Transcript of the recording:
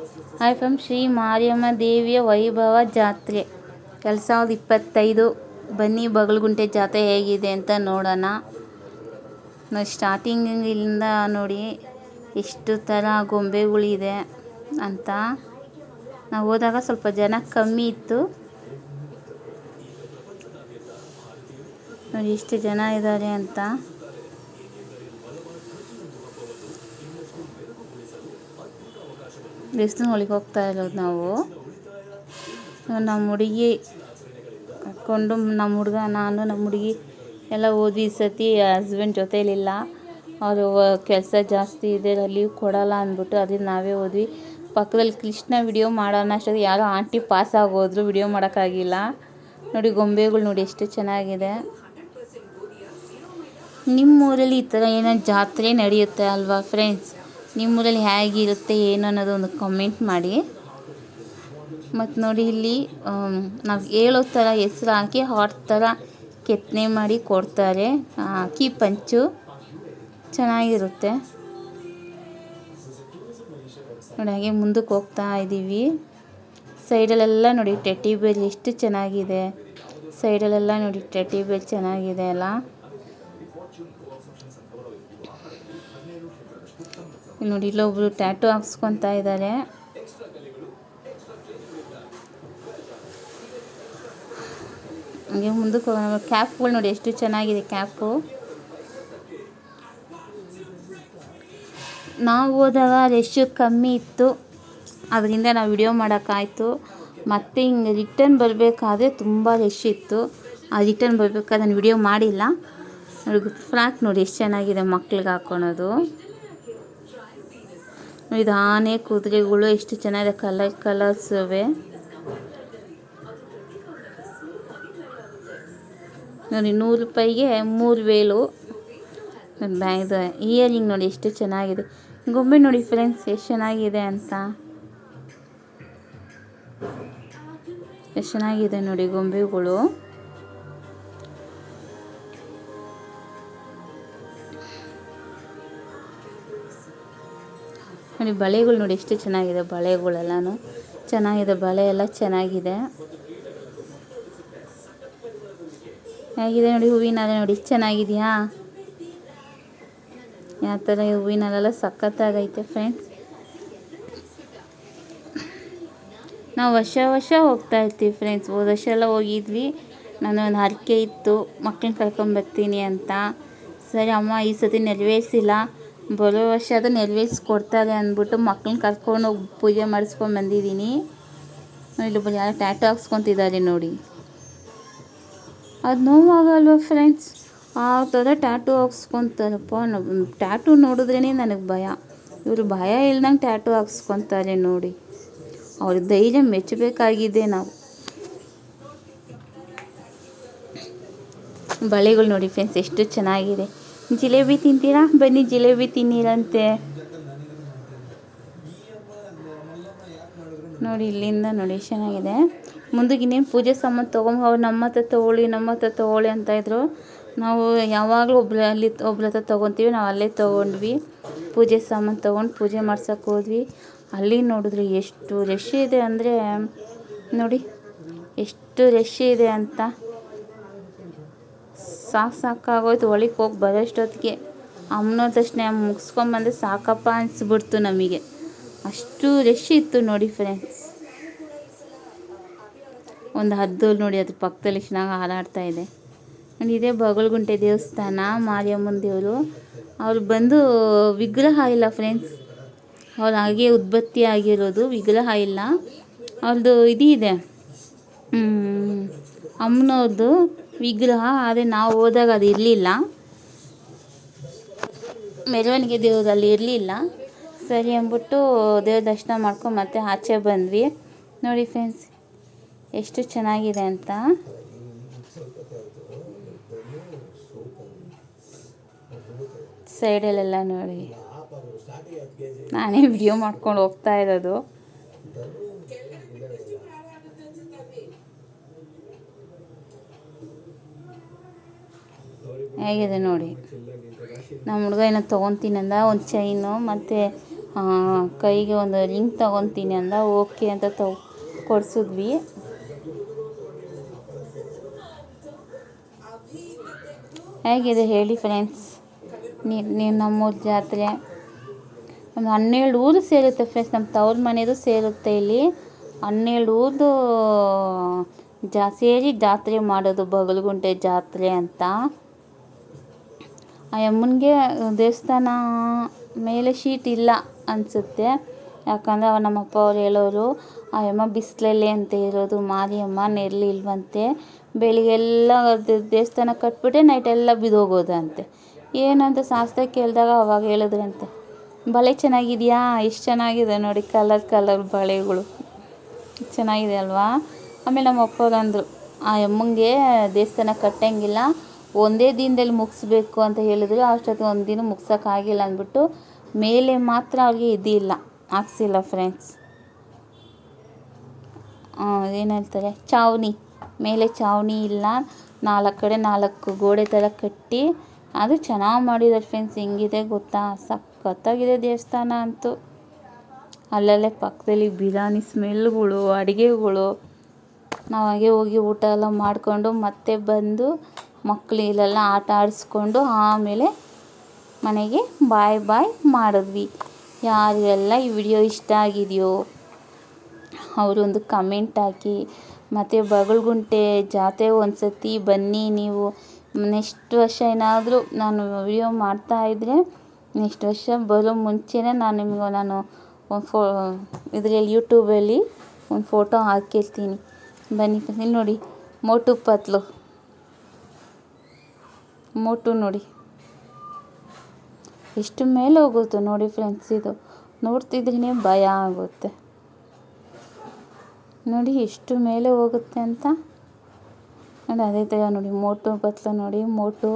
Hi from Shri Mariyamma ದೇವಿಯ ವೈಭವ ಜಾತ್ರೆ ಎರಡು ಸಾವಿರದ ಇಪ್ಪತ್ತೈದು ಬನ್ನಿ ಬಗಲ್ಗುಂಟೆ ಜಾತ್ರೆ ಹೇಗಿದೆ ಅಂತ ನೋಡೋಣ. ನಾವು ಸ್ಟಾರ್ಟಿಂಗಿಂದ ನೋಡಿ ಎಷ್ಟು ಥರ ಗೊಂಬೆಗಳಿದೆ ಅಂತ. ನಾವು ಹೋದಾಗ ಸ್ವಲ್ಪ ಜನ ಕಮ್ಮಿ ಇತ್ತು. ನೋಡಿ ಎಷ್ಟು ಜನ ಇದ್ದಾರೆ ಅಂತ. ದೇವಸ್ಥಾನಗಳಿಗೆ ಹೋಗ್ತಾ ಇರೋದು ನಾವು. ನಮ್ಮ ಹುಡುಗಿ ಕೊಂಡು ನಮ್ಮ ಹುಡುಗ, ನಾನು ನಮ್ಮ ಹುಡುಗಿ ಎಲ್ಲ ಓದಿ ಸತಿ ಹಸ್ಬೆಂಡ್ ಜೊತೆಯಲ್ಲಿಲ್ಲ ಅವರು ಕೆಲಸ ಜಾಸ್ತಿ ಇದೆ ಲೀವ್ ಕೊಡಲ್ಲ ಅಂದ್ಬಿಟ್ಟು ಅದಕ್ಕೆ ನಾವೇ ಓದ್ವಿ ಪಕ್ಕದಲ್ಲಿ ಕೃಷ್ಣ ವಿಡಿಯೋ ಮಾಡೋಣ, ಅಷ್ಟೊತ್ತಿಗೆ ಯಾರೋ ಆಂಟಿ ಪಾಸ್ ಆಗೋದ್ರು ವಿಡಿಯೋ ಮಾಡೋಕ್ಕಾಗಿಲ್ಲ. ನೋಡಿ ಗೊಂಬೆಗಳು ನೋಡಿ ಎಷ್ಟು ಚೆನ್ನಾಗಿದೆ. ನಿಮ್ಮೂರಲ್ಲಿ ಈ ಥರ ಏನೋ ಜಾತ್ರೆ ನಡೆಯುತ್ತೆ ಅಲ್ವಾ ಫ್ರೆಂಡ್ಸ್ ನಿಮ್ಮೂರಲ್ಲಿ ಹೇಗಿರುತ್ತೆ, ಏನು ಅನ್ನೋದು ಒಂದು ಕಮೆಂಟ್ ಮಾಡಿ. ಮತ್ತು ನೋಡಿ ಇಲ್ಲಿ ನಾವು ಹೇಳೋ ಥರ ಹೆಸ್ರು ಹಾಕಿ ಹಾಟ್ ಥರ ಕೆತ್ತನೆ ಮಾಡಿ ಕೊಡ್ತಾರೆ. ಅಕ್ಕಿ ಪಂಚು ಚೆನ್ನಾಗಿರುತ್ತೆ. ನೋಡಿ ಹಾಗೆ ಮುಂದಕ್ಕೆ ಹೋಗ್ತಾ ಇದ್ದೀವಿ ಸೈಡಲ್ಲೆಲ್ಲ ನೋಡಿ ಟೆಟ್ಟಿ ಬೇರ್ ಎಷ್ಟು ಚೆನ್ನಾಗಿದೆ. ಸೈಡಲ್ಲೆಲ್ಲ ನೋಡಿ ಟೆಟ್ಟಿ ಬೇರ್ ಚೆನ್ನಾಗಿದೆ ಅಲ್ಲ. ನೋಡಿ ಇಲ್ಲೊಬ್ರು ಟ್ಯಾಟೂ ಹಾಕ್ಸ್ಕೊತಾ ಇದ್ದಾರೆ ಹಂಗೆ ಮುಂದಕ್ಕೆ ಹೋಗೋಣ. ಕ್ಯಾಪ್ಗಳು ನೋಡಿ, ಎಷ್ಟು ಚೆನ್ನಾಗಿದೆ ಕ್ಯಾಪು ನಾವು ಹೋದಾಗ ರಶ್ಶು ಕಮ್ಮಿ ಇತ್ತು. ಅದರಿಂದ ನಾವು ವಿಡಿಯೋ ಮಾಡೋಕ್ಕಾಯ್ತು. ಮತ್ತು ಹಿಂಗೆ ರಿಟರ್ನ್ ಬರಬೇಕಾದ್ರೆ ತುಂಬ ರಶ್ ಇತ್ತು. ಆ ರಿಟರ್ನ್ ಬರಬೇಕಾದ್ರೆ ನಾನು ವಿಡಿಯೋ ಮಾಡಿಲ್ಲ. ನೋಡಿ ಫ್ರಾಕ್ ನೋಡಿ, ಎಷ್ಟು ಚೆನ್ನಾಗಿದೆ ಮಕ್ಳಿಗೆ ಹಾಕ್ಕೊಳೋದು ಇದು ಆನೆ ಕುದುರೆಗಳು ಎಷ್ಟು ಚೆನ್ನಾಗಿದೆ ಕಲರ್ ಕಲರ್ಸ್ ಇವೆ ನೋಡಿ, ನೂರು ರೂಪಾಯಿಗೆ ಮೂರು ವೇಲು. ಇದು ಇಯರಿಂಗ್ ನೋಡಿ ಎಷ್ಟು ಚೆನ್ನಾಗಿದೆ. ಗೊಂಬೆ ನೋಡಿ ಫ್ರೆಂಡ್ಸ್, ಎಷ್ಟು ಚೆನ್ನಾಗಿದೆ ಅಂತ. ಎಷ್ಟು ಚೆನ್ನಾಗಿದೆ ನೋಡಿ ಗೊಂಬೆಗಳು. ನೋಡಿ, ಬಳೆಗಳು ನೋಡಿ ಎಷ್ಟು ಚೆನ್ನಾಗಿದೆ ಬಳೆಗಳೆಲ್ಲನೂ. ಚೆನ್ನಾಗಿದೆ ಬಳೆ ಎಲ್ಲ ಚೆನ್ನಾಗಿದೆ. ಹೇಗಿದೆ ನೋಡಿ ಹೂವಿನಾರ ನೋಡಿ ಚೆನ್ನಾಗಿದೆಯಾ? ಯಾವ ಥರ ಹೂವಿನಲ್ಲೆಲ್ಲ ಸಖತ್ತಾಗೈತೆ ಫ್ರೆಂಡ್ಸ್ ನಾವು ವರ್ಷ ವರ್ಷ ಹೋಗ್ತಾ ಇರ್ತೀವಿ ಫ್ರೆಂಡ್ಸ್ ಹೋದ ವರ್ಷ ಎಲ್ಲ ಹೋಗಿದ್ವಿ. ನಾನು ಒಂದು ಹರಕೆ ಇತ್ತು. ಮಕ್ಕಳನ್ನ ಕರ್ಕೊಂಬರ್ತೀನಿ ಅಂತ. ಸರಿ, ಅಮ್ಮ ಈ ಸತಿ ನೆರವೇರಿಸಿಲ್ಲ. ಬರೋ ವರ್ಷ ಅದು ನೆರವೇರಿಸ್ಕೊಡ್ತಾರೆ ಅಂದ್ಬಿಟ್ಟು ಮಕ್ಕಳನ್ನ ಕರ್ಕೊಂಡು ಹೋಗಿ ಪೂಜೆ ಮಾಡಿಸ್ಕೊಂಡು ಬಂದಿದ್ದೀನಿ. ಇಲ್ಲೊಬ್ಬರು ಯಾರು ಟ್ಯಾಟು ಹಾಕ್ಸ್ಕೊತಿದ್ದಾರೆ ನೋಡಿ. ಅದು ನೋವಾಗಲ್ವ ಫ್ರೆಂಡ್ಸ್ ಆ ಥರ ಟ್ಯಾಟು ಹಾಕ್ಸ್ಕೊತಾರಪ್ಪ. ಟ್ಯಾಟು ನೋಡಿದ್ರೇ ನನಗೆ ಭಯ. ಇವರು ಭಯ ಇಲ್ದಂಗೆ ಟ್ಯಾಟು ಹಾಕ್ಸ್ಕೊತಾರೆ ನೋಡಿ. ಅವ್ರ ಧೈರ್ಯ ಮೆಚ್ಚಬೇಕಾಗಿದೆ ನಾವು. ಬಳೆಗಳು ನೋಡಿ ಫ್ರೆಂಡ್ಸ್ ಎಷ್ಟು ಚೆನ್ನಾಗಿದೆ. ಜಿಲೇಬಿ ತಿಂತೀರಾ? ಬನ್ನಿ ಜಿಲೇಬಿ ತಿನ್ನಿರಂತೆ. ನೋಡಿ, ಇಲ್ಲಿಂದ ನೋಡಿ, ಚೆನ್ನಾಗಿದೆ. ಮುಂದಕ್ಕೆ ಪೂಜೆ ಸಾಮಾನು ತೊಗೊಂಡು ಅವ್ರು ನಮ್ಮ ಹತ್ರ ತೊಗೊಳ್ಳಿ, ನಮ್ಮ ಹತ್ರ ತೊಗೊಳ್ಳಿ ಅಂತ ಇದ್ರು. ನಾವು ಯಾವಾಗಲೂ ಒಬ್ರು ಅಲ್ಲಿ ಒಬ್ರ ಹತ್ರ ತೊಗೊತೀವಿ, ನಾವು ಅಲ್ಲೇ ತೊಗೊಂಡ್ವಿ. ಪೂಜೆ ಸಾಮಾನು ತೊಗೊಂಡು ಪೂಜೆ ಮಾಡ್ಸೋಕೆ ಹೋದ್ವಿ. ಅಲ್ಲಿ ನೋಡಿದ್ರೆ ಎಷ್ಟು ರಶ್ ಇದೆ ಅಂದರೆ, ನೋಡಿ, ಎಷ್ಟು ರಶ್ ಇದೆ ಅಂತ. ಸಾಕು ಸಾಕಾಗೋಯ್ತು ಒಳಗೆ ಹೋಗಿ ಬರೋಷ್ಟೊತ್ತಿಗೆ. ಅಮ್ಮನ ತಕ್ಷಣ ಮುಗಿಸ್ಕೊಂಬಂದ್ರೆ ಸಾಕಪ್ಪ ಅನಿಸ್ಬಿಡ್ತು ನಮಗೆ. ಅಷ್ಟು ರಶ್ ಇತ್ತು ನೋಡಿ ಫ್ರೆಂಡ್ಸ್ ಒಂದು ಹದ್ದು ನೋಡಿ ಅದ್ರ ಪಕ್ಕದಲ್ಲಿ ಚೆನ್ನಾಗಿ ಹಾರಾಡ್ತಾ ಇದೆ. ನೋಡಿ ಇದೇ ಬಗಲ್ಗುಂಟೆ ದೇವಸ್ಥಾನ, ಮಾರಿಯಮ್ಮನ ದೇವರು. ಅವ್ರು ಬಂದು ವಿಗ್ರಹ ಇಲ್ಲ ಫ್ರೆಂಡ್ಸ್ ಅವ್ರು ಹಾಗೆ ಉದ್ಬತ್ತಿ ಆಗಿರೋದು, ವಿಗ್ರಹ ಇಲ್ಲ. ಅವ್ರದ್ದು ಇದು ಇದೆ. ಅಮ್ಮನವ್ರದ್ದು ವಿಗ್ರಹ, ಆದರೆ ನಾವು ಹೋದಾಗ ಅದು ಇರಲಿಲ್ಲ. ಮೆರವಣಿಗೆ ದೇವರಲ್ಲಿ ಇರಲಿಲ್ಲ. ಸರಿ ಅಂದ್ಬಿಟ್ಟು ದೇವ್ರ ದರ್ಶನ ಮಾಡ್ಕೊಂಡು ಮತ್ತೆ ಆಚೆ ಬಂದ್ವಿ. ನೋಡಿ ಫ್ರೆಂಡ್ಸ್ ಎಷ್ಟು ಚೆನ್ನಾಗಿದೆ ಅಂತ. ಸೈಡಲ್ಲೆಲ್ಲ ನೋಡಿ. ನಾನೇ ವಿಡಿಯೋ ಮಾಡ್ಕೊಂಡು ಹೋಗ್ತಾ ಇರೋದು. ಹೇಗಿದೆ ನೋಡಿ. ನಮ್ಮ ಹುಡುಗ ಏನೋ ಅಂದ, ಒಂದು ಚೈನು ಮತ್ತು ಕೈಗೆ ಒಂದು ರಿಂಗ್ ತೊಗೊತೀನಿ ಅಂದ ಓಕೆ ಅಂತ ತೊ, ಕೊಡಿಸಿದ್ವಿ. ಹೇಗಿದೆ ಹೇಳಿ ಫ್ರೆಂಡ್ಸ್ ನೀವು ನಮ್ಮೂರ ಜಾತ್ರೆ ಒಂದು ಹನ್ನೆರಡು ಊರು ಸೇರುತ್ತೆ ಫ್ರೆಂಡ್ಸ್ ನಮ್ಮ ತವ್ರ ಮನೆಯದು ಸೇರುತ್ತೆ ಇಲ್ಲಿ. ಹನ್ನೆರಡು ಊರದು, ಜಾ, ಸೇರಿ ಜಾತ್ರೆ ಮಾಡೋದು ಬಗಲಗುಂಟೆ ಜಾತ್ರೆ ಅಂತ. ಆ ಯಮ್ಮನಿಗೆ ದೇವಸ್ಥಾನ ಮೇಲೆ ಶೀಟ್ ಇಲ್ಲ ಅನಿಸುತ್ತೆ. ಯಾಕಂದರೆ ಅವ ನಮ್ಮಪ್ಪ ಅವ್ರು ಹೇಳೋರು ಆ ಯಮ್ಮ ಬಿಸಿಲಲ್ಲೇ ಅಂತ ಇರೋದು ಮಾರಿಯಮ್ಮ ನೆರಳಿಲ್ವಂತೆ ಬೆಳಿಗ್ಗೆಲ್ಲ ದೇವಸ್ಥಾನ ಕಟ್ಬಿಟ್ಟೆ ನೈಟೆಲ್ಲ ಬಿದ್ದೋಗೋದಂತೆ. ಏನಂತ ಶಾಸ್ತ್ರ ಕೇಳಿದಾಗ ಅವಾಗ ಹೇಳಿದ್ರಂತೆ, ಬಳೆ ಚೆನ್ನಾಗಿದೆಯಾ? ಎಷ್ಟು ಚೆನ್ನಾಗಿದೆ ನೋಡಿ ಕಲರ್ ಕಲರ್ ಬಳೆಗಳು. ಚೆನ್ನಾಗಿದೆ ಅಲ್ವಾ? ಆಮೇಲೆ ನಮ್ಮ ಅಪ್ಪವ್ರು ಆ ಯಮ್ಮಂಗೆ ದೇವಸ್ಥಾನ ಕಟ್ಟಂಗಿಲ್ಲ. ಒಂದೇ ದಿನದಲ್ಲಿ ಮುಗಿಸ್ಬೇಕು ಅಂತ ಹೇಳಿದ್ರು ಅಷ್ಟೊತ್ತಿಗೆ ಒಂದು ದಿನ ಮುಗ್ಸೋಕ್ಕಾಗಿಲ್ಲ ಅಂದ್ಬಿಟ್ಟು ಮೇಲೆ ಮಾತ್ರ ಅವ್ರಿಗೆ ಇದಿಲ್ಲ. ಹಾಕ್ಸಿಲ್ಲ ಫ್ರೆಂಡ್ಸ್ ಏನು ಹೇಳ್ತಾರೆ? ಚಾವಣಿ ಮೇಲೆ ಚಾವಣಿ ಇಲ್ಲ. ನಾಲ್ಕು ಕಡೆ ನಾಲ್ಕು ಗೋಡೆ ಥರ ಕಟ್ಟಿ ಅದು ಚೆನ್ನಾಗಿ ಮಾಡಿದ್ದಾರೆ ಫ್ರೆಂಡ್ಸ್ ಹೆಂಗಿದೆ ಗೊತ್ತಾ? ಸಖತ್ತಾಗಿದೆ ದೇವಸ್ಥಾನ ಅಂತೂ. ಅಲ್ಲಲ್ಲೇ ಪಕ್ಕದಲ್ಲಿ ಬಿರಿಯಾನಿ ಸ್ಮೆಲ್ಗಳು, ಅಡುಗೆಗಳು. ನಾವು ಹಾಗೆ ಹೋಗಿ ಊಟ ಎಲ್ಲ ಮಾಡಿಕೊಂಡು ಮತ್ತೆ ಬಂದು ಮಕ್ಕಳಿಗೆಲ್ಲ ಆಟ ಆಡಿಸ್ಕೊಂಡು ಆಮೇಲೆ ಮನೆಗೆ ಬಾಯ್ ಬಾಯ್ ಮಾಡಿದ್ವಿ. ಯಾರಿಗೆಲ್ಲ ಈ ವಿಡಿಯೋ ಇಷ್ಟ ಆಗಿದೆಯೋ ಅವರೊಂದು ಕಮೆಂಟ್ ಹಾಕಿ. ಮತ್ತು ಬಗಲ್ಗುಂಟೆ ಜಾತ್ರೆ ಒಂದು ಸತಿ ಬನ್ನಿ ನೀವು. ನೆಕ್ಸ್ಟ್ ವರ್ಷ ಏನಾದರೂ ನಾನು ವಿಡಿಯೋ ಮಾಡ್ತಾಯಿದ್ರೆ ನೆಕ್ಸ್ಟ್ ವರ್ಷ ಬರೋ ಮುಂಚೆನೇ ನಾನು ನಿಮಗೆ ನಾನು ಒಂದು ಫೋ ಇದರಲ್ಲಿ ಯೂಟ್ಯೂಬಲ್ಲಿ ಒಂದು ಫೋಟೋ ಹಾಕಿರ್ತೀನಿ. ಬನ್ನಿ ಇಲ್ಲಿ ನೋಡಿ. ಮೋಟು ಪತ್ಲು. ಮೋಟು ನೋಡಿ. ಎಷ್ಟು ಮೇಲೆ ಹೋಗುತ್ತೆ ನೋಡಿ ಫ್ರೆಂಡ್ಸ್ ಇದು. ನೋಡ್ತಿದ್ರೇ ಭಯ ಆಗುತ್ತೆ. ನೋಡಿ ಎಷ್ಟು ಮೇಲೆ ಹೋಗುತ್ತೆ ಅಂತ. ನೋಡಿ ಅದೇ ಥರ ನೋಡಿ, ಮೋಟು ಬತ್ಲ ನೋಡಿ, ಮೋಟು.